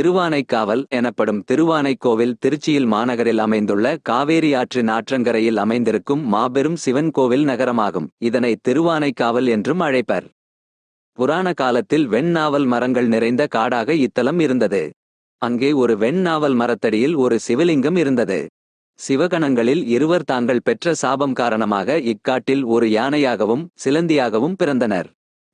திருவானைக்காவல் எனப்படும் திருவானைக்கோவில் திருச்சியில் மாநகரில் அமைந்துள்ள காவேரி ஆற்றின் ஆற்றங்கரையில் அமைந்திருக்கும் மாபெரும் சிவன் கோவில் நகரமாகும். இதனை திருவானைக்காவல் என்றும் அழைப்பர். புராண காலத்தில் வெண்ணாவல் மரங்கள் நிறைந்த காடாக இத்தலம் இருந்தது. அங்கே ஒரு வெண்ணாவல் மரத்தடியில் ஒரு சிவலிங்கம் இருந்தது. சிவகணங்களில் இருவர் தாங்கள் பெற்ற சாபம் காரணமாக இக்காட்டில் ஒரு யானையாகவும் சிலந்தியாகவும் பிறந்தனர்.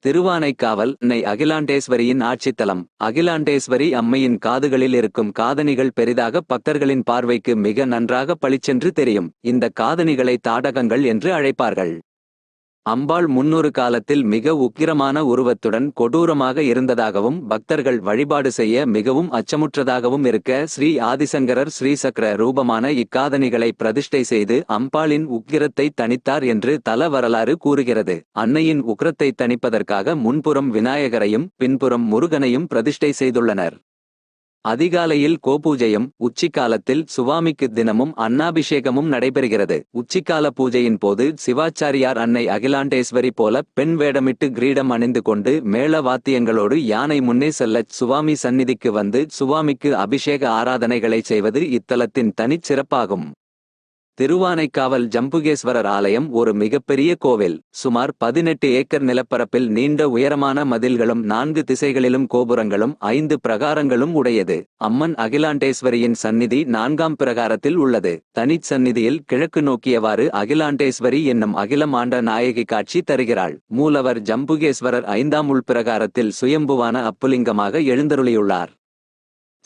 திருவானைக்காவல் நெய் அகிலாண்டேஸ்வரியின் ஆட்சித்தலம். அகிலாண்டேஸ்வரி அம்மையின் காதுகளில் இருக்கும் காதணிகள் பெரிதாக பக்தர்களின் பார்வைக்கு மிக நன்றாக பளிச்சென்று தெரியும். இந்த காதணிகளை தாடகங்கள் என்று அழைப்பார்கள். அம்பாள் முன்னொரு காலத்தில் மிக உக்கிரமான உருவத்துடன் கொடூரமாக இருந்ததாகவும் பக்தர்கள் வழிபாடு செய்ய மிகவும் அச்சமுற்றதாகவும் இருக்க ஸ்ரீ ஆதிசங்கரர் ஸ்ரீசக்கர ரூபமான இக்காதணிகளை பிரதிஷ்டை செய்து அம்பாளின் உக்கிரத்தை தணித்தார் என்று தல வரலாறு கூறுகிறது. அன்னையின் உக்கிரத்தை தணிப்பதற்காக முன்புறம் விநாயகரையும் பின்புறம் முருகனையும் பிரதிஷ்டை செய்துள்ளனர். அதிகாலையில் கோபூஜையும் உச்சிக்காலத்தில் சுவாமிக்கு தினமும் அன்னாபிஷேகமும் நடைபெறுகிறது. உச்சிக்கால பூஜையின் போது சிவாச்சாரியார் அன்னை அகிலாண்டேஸ்வரி போல பெண் வேடமிட்டு கிரீடம் அணிந்து கொண்டு மேள வாத்தியங்களோடு யானை முன்னே செல்லச் சுவாமி சந்நிதிக்கு வந்து சுவாமிக்கு அபிஷேக ஆராதனைகளை செய்வது இத்தலத்தின் தனிச் சிறப்பாகும். திருவானைக்காவல் ஜம்புகேஸ்வரர் ஆலயம் ஒரு மிகப்பெரிய கோவில். சுமார் பதினெட்டு ஏக்கர் நிலப்பரப்பில் நீண்ட உயரமான மதில்களும் நான்கு திசைகளிலும் கோபுரங்களும் ஐந்து பிரகாரங்களும் உடையது. அம்மன் அகிலாண்டேஸ்வரியின் சந்நிதி நான்காம் பிரகாரத்தில் உள்ளது. தனிச் சந்நிதியில் கிழக்கு நோக்கியவாறு அகிலாண்டேஸ்வரி என்னும் அகிலம் ஆண்ட நாயகி காட்சி தருகிறாள். மூலவர் ஜம்புகேஸ்வரர் ஐந்தாம் உள்பிரகாரத்தில் சுயம்புவான அப்புலிங்கமாக எழுந்தருளியுள்ளார்.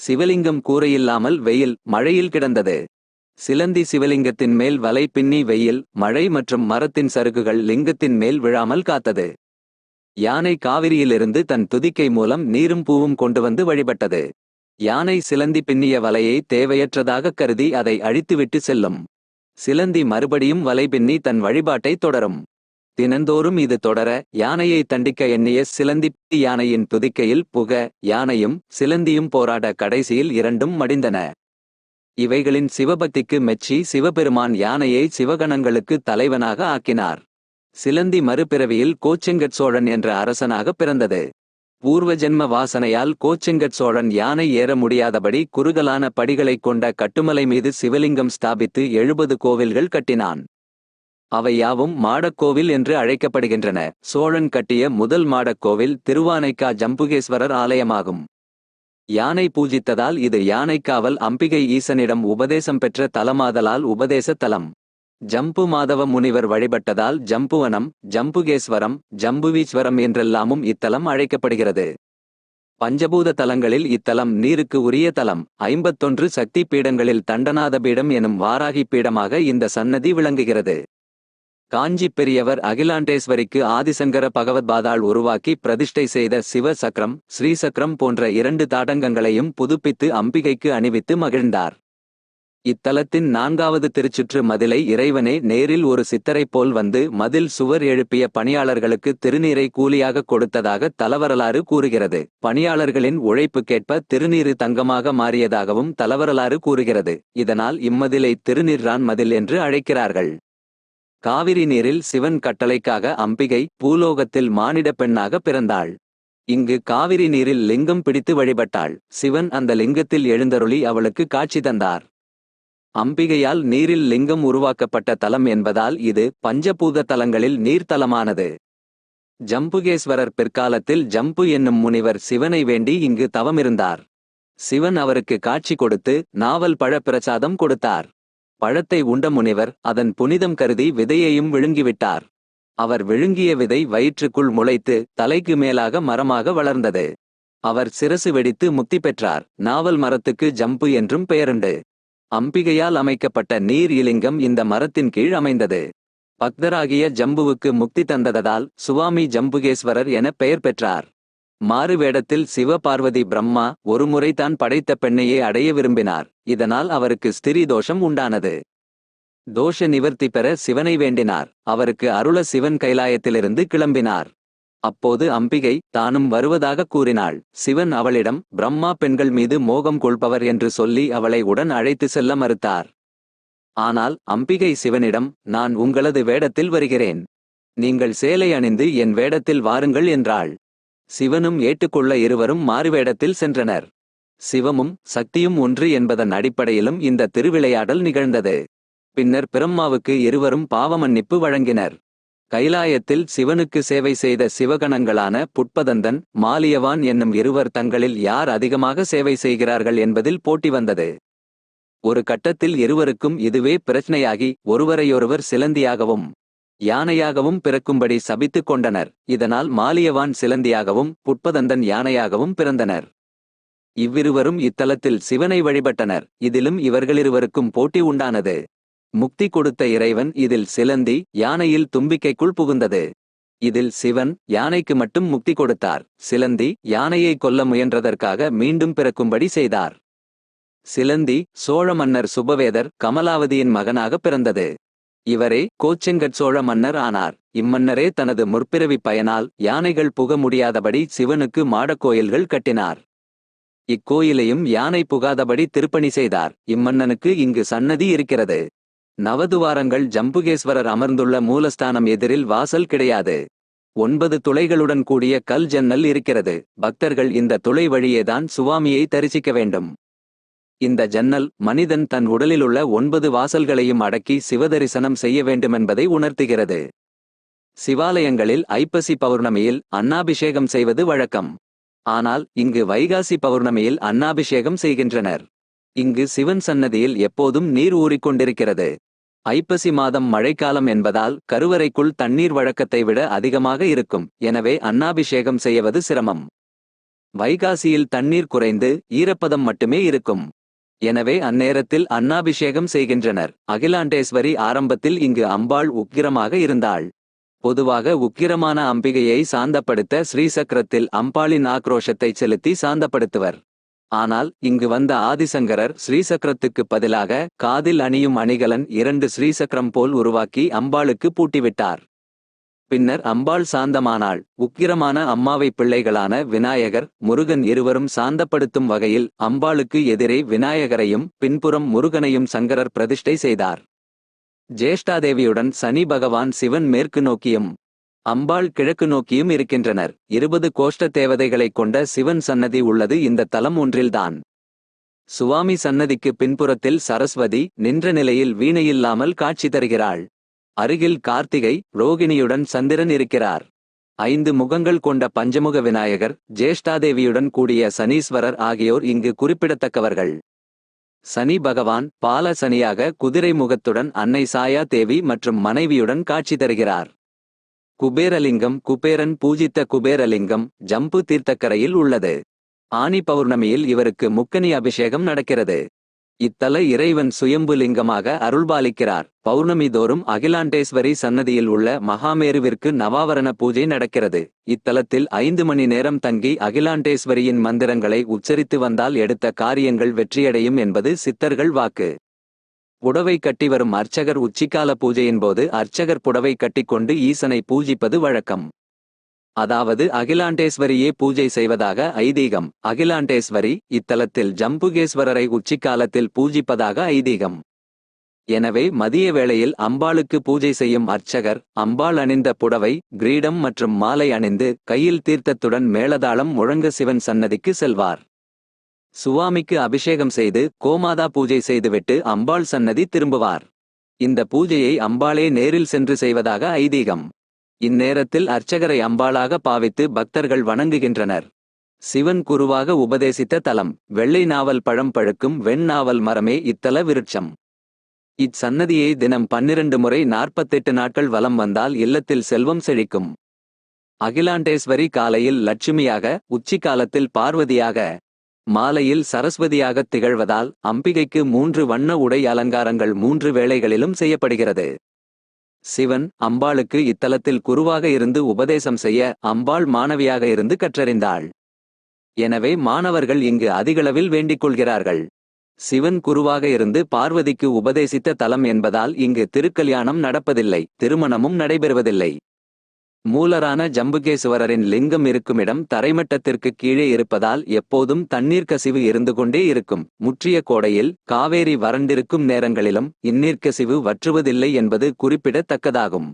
சிவலிங்கம் கூரையில்லாமல் வெயில் மழையில் கிடந்தது. சிலந்தி சிவலிங்கத்தின் மேல் வலை பின்னி வெயில் மழை மற்றும் மரத்தின் சருகுகள் லிங்கத்தின் மேல் விழாமல் காத்தது. யானை காவிரியிலிருந்து தன் துதிக்கை மூலம் நீரும் பூவும் கொண்டு வந்து வழிபட்டது. யானை சிலந்தி பின்னிய வலையை தேவையற்றதாக கருதி அதை அழித்துவிட்டு செல்லும். சிலந்தி மறுபடியும் வலை பின்னி தன் வழிபாட்டை தொடரும். தினந்தோறும் இது தொடர யானையை தண்டிக்க எண்ணிய சிலந்தி யானையின் துதிக்கையில் புக யானையும் சிலந்தியும் போராட கடைசியில் இரண்டும் மடிந்தன. இவைகளின் சிவபக்திக்கு மெச்சி சிவபெருமான் யானையை சிவகணங்களுக்கு தலைவனாக ஆக்கினார். சிலந்தி மறுபிறவியில் கோச்செங்கட் சோழன் என்ற அரசனாக பிறந்தது. பூர்வ ஜென்ம வாசனையால் கோச்செங்கட் சோழன் யானை ஏற முடியாதபடி குறுகலான படிகளைக் கொண்ட கட்டுமலை மீது சிவலிங்கம் ஸ்தாபித்து எழுபது கோவில்கள் கட்டினான். அவை யாவும் மாடக்கோவில் என்று அழைக்கப்படுகின்றன. சோழன் கட்டிய முதல் மாடக்கோவில் திருவானைக்கா ஜம்புகேஸ்வரர் ஆலயமாகும். யானை பூஜித்ததால் இது யானைக்காவல் அம்பிகை ஈசனிடம் உபதேசம் பெற்ற தலமாதலால் உபதேச தலம் ஜம்பு மாதவ முனிவர் வழிபட்டதால் ஜம்புவனம் ஜம்புகேஸ்வரம் ஜம்புவீஸ்வரம் என்றெல்லாமும் இத்தலம் அழைக்கப்படுகிறது. பஞ்சபூத தலங்களில் இத்தலம் நீருக்கு உரிய தலம். ஐம்பத்தொன்று சக்தி பீடங்களில் தண்டநாத பீடம் எனும் வாராகி பீடமாக இந்த சன்னதி விளங்குகிறது. காஞ்சி பெரியவர் அகிலாண்டேஸ்வரிக்கு ஆதிசங்கர பகவத்பாதாள் உருவாக்கி பிரதிஷ்டை செய்த சிவ சக்கரம் ஸ்ரீசக்ரம் போன்ற இரண்டு தாடங்கங்களையும் புதுப்பித்து அம்பிகைக்கு அணிவித்து மகிழ்ந்தார். இத்தலத்தின் நான்காவது திருச்சுற்று மதிலை இறைவனே நேரில் ஒரு சித்தரைப் போல் வந்து மதில் சுவர் எழுப்பிய பணியாளர்களுக்கு திருநீரை கூலியாக கொடுத்ததாக தலவரலாறு கூறுகிறது. பணியாளர்களின் உழைப்புக்கேற்ப திருநீரு தங்கமாக மாறியதாகவும் தலவரலாறு கூறுகிறது. இதனால் இம்மதிலை திருநீர்ரான் மதில் என்று அழைக்கிறார்கள். காவிரி நீரில் சிவன் கட்டளைக்காக அம்பிகை பூலோகத்தில் மானிட பெண்ணாக பிறந்தாள். இங்கு காவிரி நீரில் லிங்கம் பிடித்து வழிபட்டாள். சிவன் அந்த லிங்கத்தில் எழுந்தருளி அவளுக்கு காட்சி தந்தார். அம்பிகையால் நீரில் லிங்கம் உருவாக்கப்பட்ட தலம் என்பதால் இது பஞ்சபூத தலங்களில் நீர்த்தலமானது ஜம்புகேஸ்வரர் பிற்காலத்தில் ஜம்பு என்னும் முனிவர் சிவனை வேண்டி இங்கு தவமிருந்தார். சிவன் அவருக்கு காட்சி கொடுத்து நாவல் பழ பிரசாதம் கொடுத்தார். பழத்தை உண்ட முனிவர் அதன் புனிதம் கருதி விதையையும் விழுங்கிவிட்டார். அவர் விழுங்கிய விதை வயிற்றுக்குள் முளைத்து தலைக்கு மேலாக மரமாக வளர்ந்தது. அவர் சிரசு வெடித்து முக்தி பெற்றார். நாவல் மரத்துக்கு ஜம்பு என்றும் பெயருண்டு. அம்பிகையால் அமைக்கப்பட்ட நீர் இலிங்கம் இந்த மரத்தின் கீழ் அமைந்தது. பக்தராகிய ஜம்புவுக்கு முக்தி தந்ததால் சுவாமி ஜம்புகேஸ்வரர் என பெயர் பெற்றார். மாறு வேடத்தில் சிவபார்வதி பிரம்மா ஒருமுறை தான் படைத்த பெண்ணையே அடைய விரும்பினார். இதனால் அவருக்கு ஸ்திரீ தோஷம் உண்டானது. தோஷ நிவர்த்தி பெற சிவனை வேண்டினார். அவருக்கு அருள சிவன் கைலாயத்திலிருந்து கிளம்பினார். அப்போது அம்பிகை தானும் வருவதாக கூறினாள். சிவன் அவளிடம் பிரம்மா பெண்கள் மீது மோகம் கொள்பவர் என்று சொல்லி அவளை உடன் அழைத்து செல்ல மறுத்தார். ஆனால் அம்பிகை சிவனிடம் நான் உங்களது வேடத்தில் வருகிறேன். நீங்கள் சேலை அணிந்து என் வேடத்தில் வாருங்கள் என்றாள். சிவனும் ஏற்றுக்கொள்ள இருவரும் மாறுவேடத்தில் சென்றனர். சிவமும் சக்தியும் ஒன்று என்பதன் அடிப்படையிலும் இந்த திருவிளையாடல் நிகழ்ந்தது. பின்னர் பிரம்மாவுக்கு இருவரும் பாவமன்னிப்பு வழங்கினர். கைலாயத்தில் சிவனுக்கு சேவை செய்த சிவகணங்களான புட்பதந்தன் மாலியவான் என்னும் இருவர் தங்களில் யார் அதிகமாக சேவை செய்கிறார்கள் என்பதில் போட்டி வந்தது. ஒரு கட்டத்தில் இருவருக்கும் இதுவே பிரச்சனையாகி ஒருவரையொருவர் சிலந்தியாகவும் யானையாகவும் பிறக்கும்படி சபித்துக் கொண்டனர். இதனால் மாலியவான் சிலந்தியாகவும் புட்பதந்தன் யானையாகவும் பிறந்தனர். இவ்விருவரும் இத்தலத்தில் சிவனை வழிபட்டனர். இதிலும் இவர்களிருவருக்கும் போட்டி உண்டானது. முக்தி கொடுத்த இறைவன் இதில் சிலந்தி யானையில் தும்பிக்கைக்குள் புகுந்தது. இதில் சிவன் யானைக்கு மட்டும் முக்தி கொடுத்தார். சிலந்தி யானையை கொல்ல முயன்றதற்காக மீண்டும் பிறக்கும்படி செய்தார். சிலந்தி சோழ மன்னர் சுபவேதர் கமலாவதியின் மகனாக பிறந்தது. இவரே கோச்செங்கட் சோழ மன்னர் ஆனார். இம்மன்னரே தனது முற்பிறவி பயனால் யானைகள் புக முடியாதபடி சிவனுக்கு மாடக்கோயில்கள் கட்டினார். இக்கோயிலையும் யானை புகாதபடி திருப்பணி செய்தார். இம்மன்னனுக்கு இங்கு சன்னதி இருக்கிறது. நவதுவாரங்கள் ஜம்புகேஸ்வரர் அமர்ந்துள்ள மூலஸ்தானம் எதிரில் வாசல் கிடையாது. ஒன்பது துளைகளுடன் கூடிய கல் ஜன்னல் இருக்கிறது. பக்தர்கள் இந்த துளை வழியேதான் சுவாமியை தரிசிக்க வேண்டும். இந்த ஜன்னல் மனிதன் தன் உடலிலுள்ள ஒன்பது வாசல்களையும் அடக்கி சிவதரிசனம் செய்ய வேண்டுமென்பதை உணர்த்துகிறது. சிவாலயங்களில் ஐப்பசி பௌர்ணமியில் அன்னாபிஷேகம் செய்வது வழக்கம். ஆனால் இங்கு வைகாசி பௌர்ணமியில் அன்னாபிஷேகம் செய்கின்றனர். இங்கு சிவன் சன்னதியில் எப்போதும் நீர் ஊறிக்கொண்டிருக்கிறது ஐப்பசி மாதம் மழைக்காலம் என்பதால் கருவறைக்குள் தண்ணீர் வழக்கத்தை விட அதிகமாக இருக்கும். எனவே அன்னாபிஷேகம் செய்வது சிரமம். வைகாசியில் தண்ணீர் குறைந்து ஈரப்பதம் மட்டுமே இருக்கும். எனவே அந்நேரத்தில் அன்னாபிஷேகம் செய்கின்றனர். அகிலாண்டேஸ்வரி ஆரம்பத்தில் இங்கு அம்பாள் உக்கிரமாக இருந்தாள். பொதுவாக உக்கிரமான அம்பிகையை சாந்தப்படுத்த ஸ்ரீசக்கரத்தில் அம்பாளின் ஆக்ரோஷத்தை செலுத்தி சாந்தப்படுத்துவர். ஆனால் இங்கு வந்த ஆதிசங்கரர் ஸ்ரீசக்கரத்துக்கு பதிலாக காதில் அணியும் அணிகலன் இரண்டு ஸ்ரீசக்கரம் போல் உருவாக்கி அம்பாளுக்கு பூட்டிவிட்டார். பின்னர் அம்பாள் சாந்தமானாள். உக்கிரமான அம்மாவை பிள்ளைகளான விநாயகர் முருகன் இருவரும் சாந்தப்படுத்தும் வகையில் அம்பாளுக்கு எதிரே விநாயகரையும் பின்புறம் முருகனையும் சங்கரர் பிரதிஷ்டை செய்தார். ஜேஷ்டாதேவியுடன் சனி பகவான் சிவன் மேற்கு நோக்கியும் அம்பாள் கிழக்கு நோக்கியும் இருக்கின்றனர். இருபது கோஷ்ட தேவதைகளைக் கொண்ட சிவன் சன்னதி உள்ளது இந்த தலம் ஒன்றில்தான். சுவாமி சன்னதிக்கு பின்புறத்தில் சரஸ்வதி நின்ற நிலையில் வீணையில்லாமல் காட்சி தருகிறாள். அருகில் கார்த்திகை ரோகிணியுடன் சந்திரன் இருக்கிறார். ஐந்து முகங்கள் கொண்ட பஞ்சமுக விநாயகர் ஜேஷ்டாதேவியுடன் கூடிய சனீஸ்வரர் ஆகியோர் இங்கு குறிப்பிடத்தக்கவர்கள். சனி பகவான் பால சனியாக குதிரை முகத்துடன் அன்னை சாயா தேவி மற்றும் மனைவியுடன் காட்சி தருகிறார். குபேரலிங்கம் குபேரன் பூஜித்த குபேரலிங்கம் ஜம்பு தீர்த்தக்கரையில் உள்ளது. ஆனி பௌர்ணமியில் இவருக்கு முக்கனி அபிஷேகம் நடக்கிறது. இத்தல இறைவன் சுயம்புலிங்கமாக அருள்பாலிக்கிறார். பௌர்ணமி தோறும் அகிலாண்டேஸ்வரி சன்னதியில் உள்ள மகாமேருவிற்கு நவாவரண பூஜை நடக்கிறது. இத்தலத்தில் ஐந்து மணி நேரம் தங்கி அகிலாண்டேஸ்வரியின் மந்திரங்களை உச்சரித்து வந்தால் எடுத்த காரியங்கள் வெற்றியடையும் என்பது சித்தர்கள் வாக்கு. புடவை கட்டி வரும் அர்ச்சகர் உச்சிக்கால பூஜையின் போது அர்ச்சகர் புடவை கட்டிக்கொண்டு ஈசனை பூஜிப்பது வழக்கம். அதாவது அகிலாண்டேஸ்வரியே பூஜை செய்வதாக ஐதீகம். அகிலாண்டேஸ்வரி இத்தலத்தில் ஜம்புகேஸ்வரரை உச்சிக்காலத்தில் பூஜிப்பதாக ஐதீகம். எனவே மதிய வேளையில் அம்பாளுக்கு பூஜை செய்யும் அர்ச்சகர் அம்பாள் அணிந்த புடவை கிரீடம் மற்றும் மாலை அணிந்து கையில் தீர்த்தத்துடன் மேளதாளம் முழங்க சிவன் சன்னதிக்கு செல்வார். சுவாமிக்கு அபிஷேகம் செய்து கோமாதா பூஜை செய்துவிட்டு அம்பாள் சன்னதி திரும்புவார். இந்த பூஜையை அம்பாளே நேரில் சென்று செய்வதாக ஐதீகம். இந்நேரத்தில் அர்ச்சகரை அம்பாளாக பாவித்து பக்தர்கள் வணங்குகின்றனர். சிவன் குருவாக உபதேசித்த தலம் வெள்ளை நாவல் பழம் பழுக்கும் வெண்ணாவல் மரமே இத்தல விருட்சம். இச்சன்னதியை தினம் பன்னிரண்டு முறை நாற்பத்தெட்டு நாட்கள் வலம் வந்தால் இல்லத்தில் செல்வம் செழிக்கும். அகிலாண்டேஸ்வரி காலையில் லட்சுமியாக உச்சிக்காலத்தில் பார்வதியாக மாலையில் சரஸ்வதியாகத் திகழ்வதால் அம்பிகைக்கு மூன்று வண்ண உடை அலங்காரங்கள் மூன்று வேளைகளிலும் செய்யப்படுகிறது. சிவன் அம்பாளுக்கு இத்தலத்தில் குருவாக இருந்து உபதேசம் செய்ய அம்பாள் மாணவியாக இருந்து கற்றறிந்தாள். எனவே மாணவர்கள் இங்கு அதிகளவில் வேண்டிக் கொள்கிறார்கள். சிவன் குருவாக இருந்து பார்வதிக்கு உபதேசித்த தலம் என்பதால் இங்கு திருக்கல்யாணம் நடப்பதில்லை திருமணமும் நடைபெறுவதில்லை. மூலரான ஜம்புகேசுவரரின் லிங்கம் இருக்குமிடம் தரைமட்டத்திற்கு கீழே இருப்பதால் எப்போதும் தண்ணீர் கசிவு இருந்து கொண்டே இருக்கும். முற்றிய கோடையில் காவேரி வறண்டிருக்கும் நேரங்களிலும் இந்நீர்க்கசிவு வற்றுவதில்லை என்பது குறிப்பிடத்தக்கதாகும்.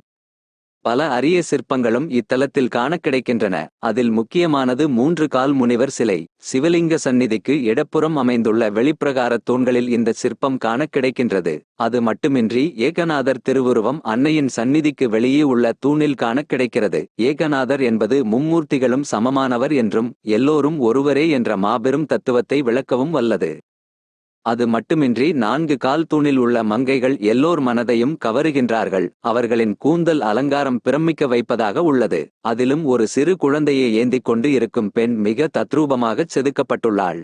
பல அரிய சிற்பங்களும் இத்தலத்தில் காணக் கிடைக்கின்றன. அதில் முக்கியமானது மூன்று கால் முனிவர் சிலை. சிவலிங்க சந்நிதிக்கு இடப்புறம் அமைந்துள்ள வெளிப்பிரகாரத் தூண்களில் இந்த சிற்பம் காணக் கிடைக்கின்றது. அது மட்டுமின்றி ஏகநாதர் திருவுருவம் அன்னையின் சந்நிதிக்கு வெளியே உள்ள தூணில் காணக் கிடைக்கிறது. ஏகநாதர் என்பது மும்மூர்த்திகளும் சமமானவர் என்றும் எல்லோரும் ஒருவரே என்ற மாபெரும் தத்துவத்தை விளக்கவும் வல்லது. அது மட்டுமின்றி நான்கு கால் தூணில் உள்ள மங்கைகள் எல்லோர் மனதையும் கவருகின்றார்கள். அவர்களின் கூந்தல் அலங்காரம் பிரமிக்க வைப்பதாக உள்ளது. அதிலும் ஒரு சிறு குழந்தையை ஏந்திக் கொண்டு இருக்கும் பெண் மிக தத்ரூபமாகச் செதுக்கப்பட்டுள்ளாள்.